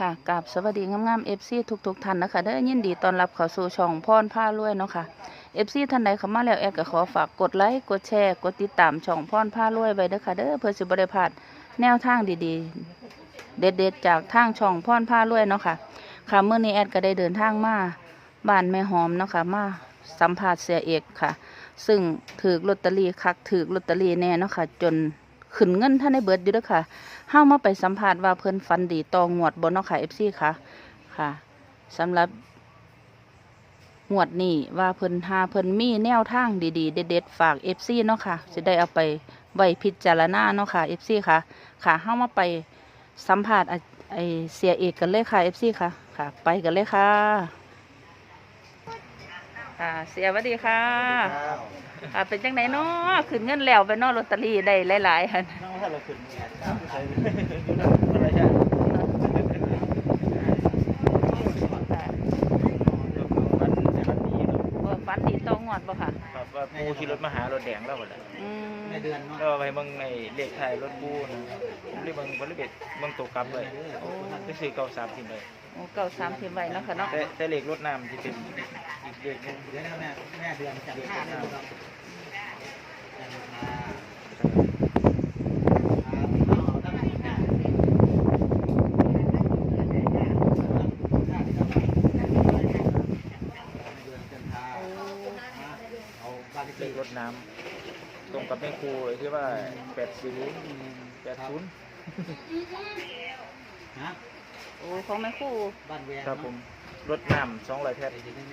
ค่ะกับสวัสดีงามๆเอฟซีทุกๆท่านนะคะเด้อยินดีตอนรับเข้าสู่ช่องพรผ้ารวยเนาะค่ะเอฟซีท่านใดเข้ามาแล้วแอดก็ขอฝากกดไลค์กดแชร์กดติดตามช่องพรผ้ารวยไว้เด้อค่ะเด้อเพื่อสิบ่ได้พลาดแนวทางดีๆ เด็ดๆ จากทางช่องพรผ้ารวยเนาะค่ะค่ะเมื่อนี้แอดก็ได้เดินทางมาบ้านแม่หอมเนาะค่ะมาสัมภาษณ์เสียเอกค่ะ ซึ่งถือลอตเตอรี่คักถือลอตเตอรี่แน่เนาะค่ะจน ขึ้นเงินท่านในเบิดอยู่ด้อค่ะเฮามาไปสัมภาษณ์ว่าเพิ่นฟันดีตองวดบนเนาะค่ะ FC ค่ะค่ะสำหรับงวดนี้ว่าเพิ่นหาเพิ่นมีแนวทางดีๆ เด็ดๆฝาก FC เนาะค่ะจะได้เอาไปไว้พิจารณาเนาะค่ะ FC ค่ะ ค่ะเฮามาไปสัมภาษณ์อะไอเสียเอกกันเลยค่ะ FC ค่ะค่ะ ไปกันเลยค่ะ ค่ะเสียสวัสดีค่ะค่ะเป็นจังไหนเนาะขึ้นเงินแล้วไปเนาะลอตเตอรี่ได้หลายๆค่ะนั่งถ้าเราขึ้นใช้อะไรใช่ เออฟันดีตองวดบ่ค่ะ ครับว่าปูขี่รถมาหารถแดงแล้วหมดเลยอืมในเดือนเนาะก็ไปเบิ่งในเลขไทายรถปูนะเรียกเบิ่งบริเวณเบิ่งตัวกลับเลยก็ซื้อเก่าสามสิบเลยโอ้เก้าสามพิมพ์ไว้เนาะค่ะเนาะแต่แต่เลขรถน้ำที่เป็นอีกเลขหนึง เดือนแม่แม่เดือนจันทร์ห้าเนี่ยครับจันทร์ห้าเอาบ้าน เล เล ข ข รถน้ำตรงกับแม่ครูเลยที่ว่าแปดศูนย์แปดศูนย์ฮะโอ้ของแม่ครู่บ้านแวงครับผมรถน้ำสองร้อยแพ็ค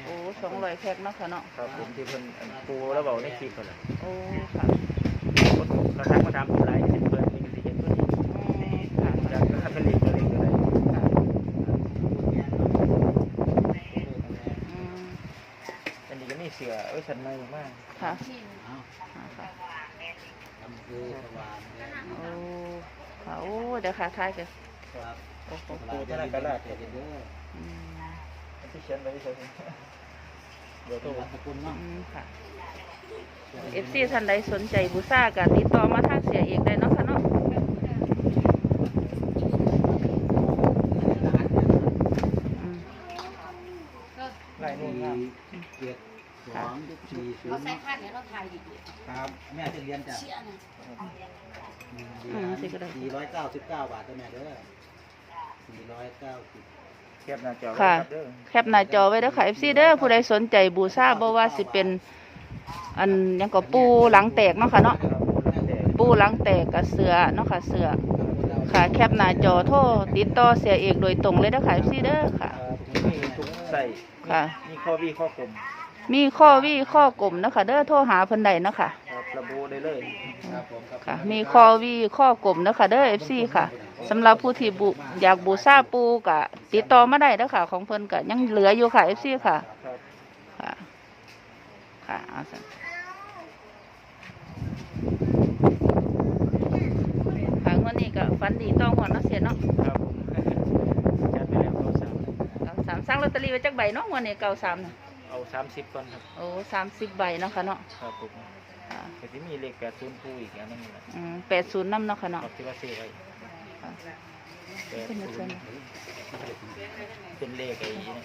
โอ้สองร้อยแพ็คเนาะค่ะเนาะครับผมที่เพิ่นปูแล้วบอกในคลิปเขาแหละโอ้ค่ะกระทั่งมาทำเป็นไรที่เพิ่นนี่ก็สิเห็นตัวนี้ อืมค่ะ จากถ้าเป็นเลขตัวเลขตัวใด ค่ะอืม อันนี้ก็มีเสือเอ้ย ฉันไม่มากค่ะเอาอ่าค่ะอำเภอสว่างแดนโอ้ค่ะโอ้เดี๋ยวค่ะทายกันครับโอ้โหปูทนายกระดาษเด็ดเด้ออืมที่เขียนไว้ที่ใช่เดี๋ยวโทรตัวสกุลเนาะอืมค่ะเอฟซีท่านใดสนใจบูซ่ากันติดต่อมาทางเสียเอกได้เนาะค่ะเนาะอืมลายนู่นงามเจ็ด สองสี่ศูเรานย์ใช้คาดเนี่ยเราถ่ายดิครับแม่จะเรียนจากเชี่ยนะสี่ร้อยเก้าสิบเก้าบาทจ้ะแม่เด้อสี่ร้อยเก้าสิบเทียบหน้าจอค่ะเด้อ แคปหน้าจอไว้เด้อค่ะ FC เด้อผู้ใดสนใจบูซ่าบ่ว่าสิเป็น อันหยังก็ปูหลังแตกเนาะค่ะเนาะปูหลังแตกกับเสือเนาะค่ะเสือค่ะ แคปหน้าจอโทรติดต่อเสียเอกโดยตรงเลยเด้อค่ะ FC เด้อค่ะมีทุกใส่ค่ะ มีข้อวีข้อกลม มีข้อวิข้อกลมเนาะค่ะเด้อโทรหาเพิ่นได้เนาะค่ะครับระบุได้เลยครับผมครับค่ะมีข้อวิข้อกลมเนาะค่ะเด้อ FC ค่ะสำหรับผู้ที่บุอยากบูซ่าปูก็ติดต่อมาได้เด้อค่ะของเพิ่นก็ยังเหลืออยู่ค่ะ FC ค่ะครับค่ะค่ะเอาสั่นค่ะงวันนี้ก็ฝันดีต้องหัวเนาะเสียเนาะครับผมจัดไปแล้วเอาสาม เก้าสามสร้างลอตเตอรี่ไว้จักใบเนาะงวันนี้เก้าสามน่ะ เอาสามสิบก่อนครับโอ้สามสิบใบเนาะค่ะเนาะครับผมค่ะแต่ที่มีเลขแปดศูนย์ปูอีกอันนึงแหละอืมแปดศูนย์น้ำเนาะค่ะคเนาะรับที่ว่าซื้อไว้ค่ะแปดเป็นศูจังนซั่นย์เป็นเลขไอ้นี่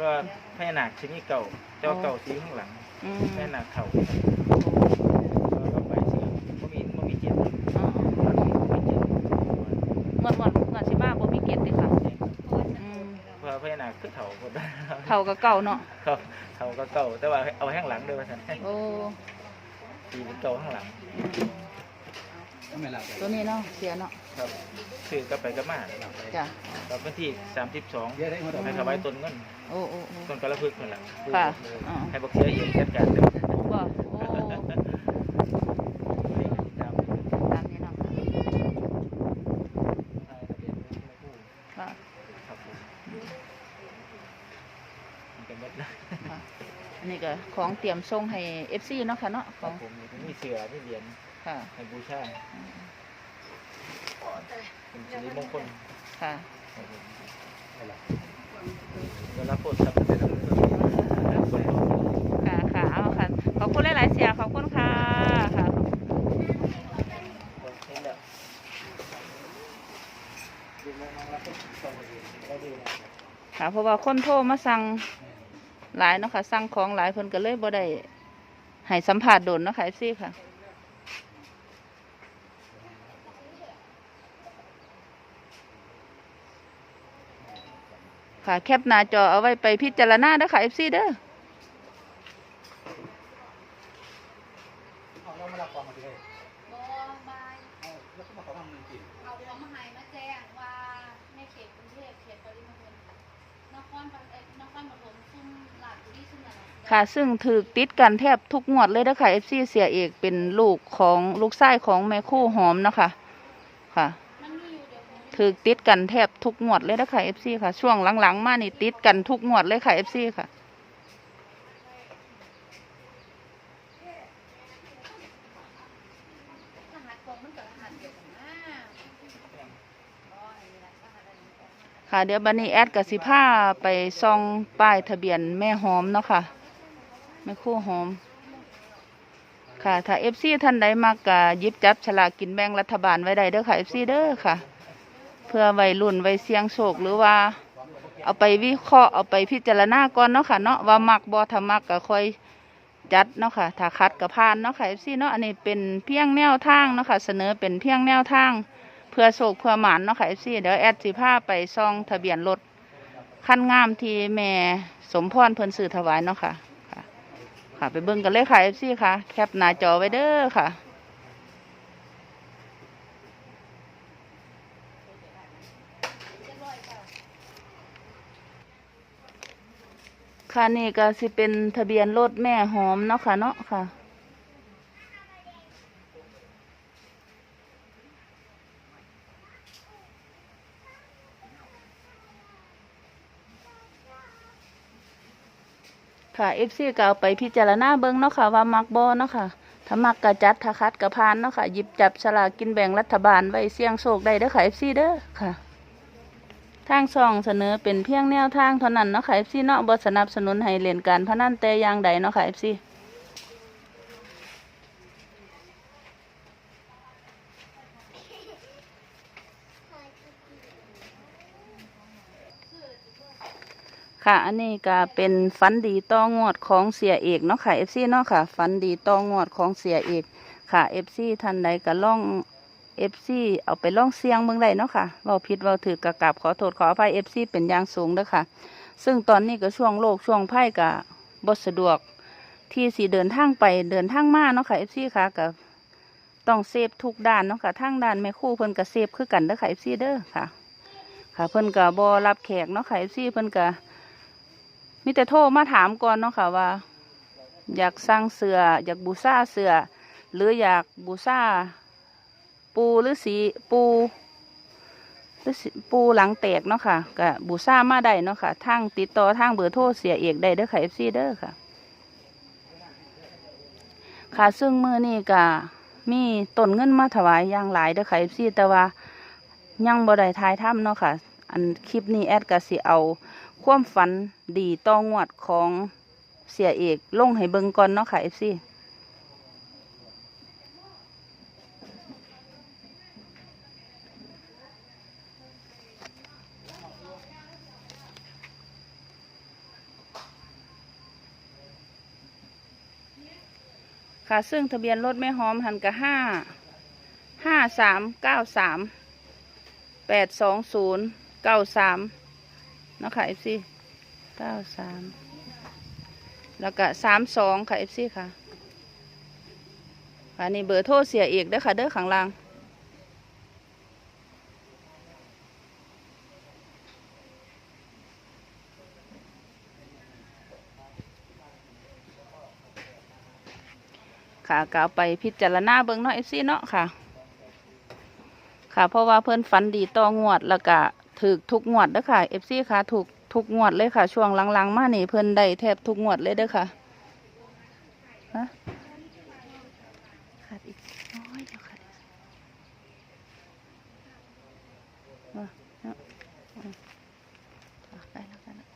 ว่าแม่หนักชนิดเก่าเจ้าเก่าสีข้างหลังอืมแม่หนักเข่าแล้วก็ใบเสือก็มีก็มีเจ็ด อ๋อ มีเจ็ด งวดงวดงวดสิบ้าบ่มีเกียรติค่ะอืม เพราะพญานาคคือเถาหมด เท่ากับเก่าเนาะเขาเถาก็เก่าแต่ว่าเอาข้างหลังด้วยว่าท่านโอ้ตีเป็นเก่าข้างหลังก็ไม่หลับเลยตัวนี้เนาะเสียเนาะครับคือก็ไปก็มาจ้ะกับวันที่สามสิบสองเยอะได้หมดให้เขาไว้ต้นเงินโอ้โอ้โอ้ต้นกระพึกนั่นแหละค่ะอ๋อให้บอกเสียเองจัดการเด้อบ่โอ้ เลขที่ตาม ตามนี้เนาะค่ะ ครับผม มันเป็นเม็ดนะค่ะอันนี้ก็ของเตรียมส่งให้ FC เนาะค่ะเนาะขครัอบงผมมีเสือมีเหรียญค่ะให้บูชาเป็นสิริมงคลค่ะครับผมเวลาโพสต์ทำเป็นคนค่ะค่ะเอาค่ะ ขอบคุณหลายๆเสียขอบคุณค่ะค่ะเห็นแล้วค่ะเพราะว่าคนโทรมาสั่ง หลายเนาะค่ะสั่งของหลายเพิ่นก็เลยบ่ได้ให้สัมผัสโดนเนาะค่ะ FC ค่ะค่ะ แคปหน้าจอเอาไว้ไปพิจารณาเด้อค่ะเอเอาเด้อความมือกินเของมาให้มาแจ้งว่าในเขตกรุงเทพเขตปริมณฑลนครปฐมเอ่อนครปฐม ค่ะซึ่งถือติดกันแทบทุกงวดเลยเด้อค่ะ FC เสียเอกเป็นลูกของลูกไส้ของแม่คู่หอมนะคะค่ะถือติดกันแทบทุกงวดเลยเด้อค่ะ FC ค่ะ ช่วงหลังๆ มานี่ติดกันทุกงวดเลยค่ะ FC ค่ะ รหัสกองมันก็รหัสเดียวกันนะบ่อันนี้ล่ะรหัสอันนี้ก็รหัส ค่ะ เดี๋ยวบันนี้แอดกับสิผ้าไปซองป้ายทะเบียนแม่หอมเนาะค่ะ แม่คู่หอม ค่ะ ถ้า FC ท่านใดมากกะยิบจับฉลากกินแบ่งรัฐบาลไว้ได้เด้อค่ะ FC เด้อค่ะ เพื่อไว้รุ่นไว้เสียงโชคหรือว่า เอาไปวิเคราะห์เอาไปพิจารณาก่อนเนาะค่ะเนาะว่ามักบ่ถ้ามักก็ค่อยจัดเนาะค่ะถ้าคัดก็ผ่านเนาะค่ะ FC เนาะอันนี้เป็นเพียงแนวทางเนาะค่ะเสนอเป็นเพียงแนวทาง พื่อโชคเพื่อหมานเนาะค่ะ FC เดี๋ยวแอดสิพาไปซองทะเบียนรถคันงามที่แม่สมพรเพิ่นซื้อถวายเนาะค่ะค่ะ ค่ะไปเบิ่งกันเลยค่ะ FC ค่ะ แคปหน้าจอไว้เด้อค่ะค่ะนี่ก็สิเป็นทะเบียนรถแม่หอมเนาะค่ะเนาะค่ะ ค่ะ FC ก็เอาไปพิจารณาเบิ้งเนาะค่ะว่ามักบอเนาะค่ะถ้ามักกระจัดถ้าคัดกระพานเนาะค่ะหยิบจับฉลากกินแบ่งรัฐบาลไว้เสี่ยงโชคได้เด้อค่ะเอฟซีเด้อค่ะ ทางซองเสนอเป็นเพียงแนวทางเท่านั้นเนาะค่ะเอฟซีเนาะบ่สนับสนุนให้เล่นการพนันแต่อย่างใดเนาะค่ะ FC ค่ะ อันนี้ก็เป็นฝันดีต่องวดของเสียเอกเนาะค่ะ FC เนาะค่ะฝันดีต่องวดของเสียเอกค่ะ FC ท่านใดก็ล่อง FC เอาไปล่องเสียงเมืองใดเนาะค่ะเว้าผิดเว้าถือกระกราบขอโทษขออภัย FC เป็นอย่างสูงเด้อค่ะ ซึ่งตอนนี้ก็ช่วงโลกช่วงไพ่กะบ่สะดวกที่สิเดินทางไปเดินทางมาเนาะค่ะ FC ค่ะก็ต้องเซฟทุกด้านเนาะค่ะทางด้านแม่คู่เพิ่นก็เซฟคือกันเด้อค่ะ FC เด้อค่ะ ค่ะเพิ่นก็บ่รับแขกเนาะค่ะ FC เพิ่นก็ มีแต่โทรมาถามก่อนเนาะค่ะว่า อยากสั่งเสืออยากบูชาเสือหรืออยากบูชาปูหรือสีปูหรือสิปูหลังแตกเนาะค่ะก็บูชามาได้เนาะค่ะทางติดต่อทางเบอร์โทรเสียเอกได้เด้อค่ะ FC เด้อค่ะ ค่ะซึ่งมือนี่ก็มีต้นเงินมาถวายอย่างหลายเด้อค่ะ FC แต่ว่ายังบ่ได้ทายถ้ำเนาะค่ะ อันคลิปนี้แอดก็สิเอา ความฝันดีต่องวดของเสียเอกลงให้เบิงก่อนเนาะค่ะ FC ค่ะ ซึ่งทะเบียนรถแม่หอมหันกับห้าห้าสามเก้าสามแปดสองศูนย์เก้าสาม นาะค่ะเอฟซีเก้าสามแล้วก็สามสองค่ะเอฟซีค่ะค่ะนี่เบอร์โทรเสียเอกเด้อค่ะเด้อข้างล่างค่ะก็เอาไปพิจารณาเบิ่งเนาะเอฟซีเนาะค่ะ ค่ะ เพราะว่าเพิ่อนฝันดีต่องวดแล้วก็ ถูกทุกงวดเด้อค่ะเอฟซีค่ะถูกทุกงวดเลยค่ะ ช่วงหลังๆ มานี่เพิ่นได้แทบทุกงวดเลยเด้อค่ะฮะขาดอีกน้อยเดียวค่ะว่าเนาะอืมอะได้แล้วกันแล้ว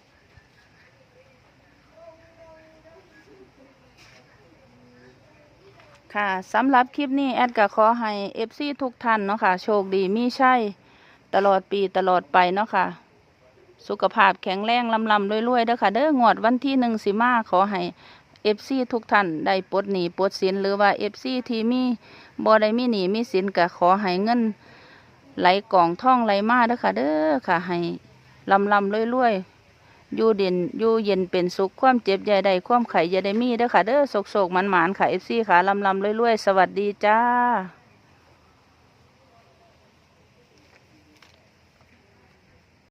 ค่ะสำหรับคลิปนี้ แอดก็ขอให้เอฟซีทุกท่านเนาะค่ะ โชคดีมีชัย ตลอดปีตลอดไปเนาะค่ะ สุขภาพแข็งแรงลำลำรวยๆเด้อค่ะ เด้องวดวันที่หนึ่งสิมาขอให้เอฟซีทุกท่านได้ปลดหนี้ปลดสินหรือว่าเอฟซีที่มีบ่ได้มีหนี้มีสินก็ขอให้เงิน ไหลกล่องท่องไหลมาเด้อค่ะ เด้อค่ะให้ลำลำรวยๆอยู่เด่นอยู่เย็นเป็นสุขความเจ็บใหญ่ใดความไข่ใหญ่ได้มีเด้อค่ะเด้อโศกโศกมันหมานค่ะเอฟซีค่ะลำลำรวยๆ สวัสดีจ้า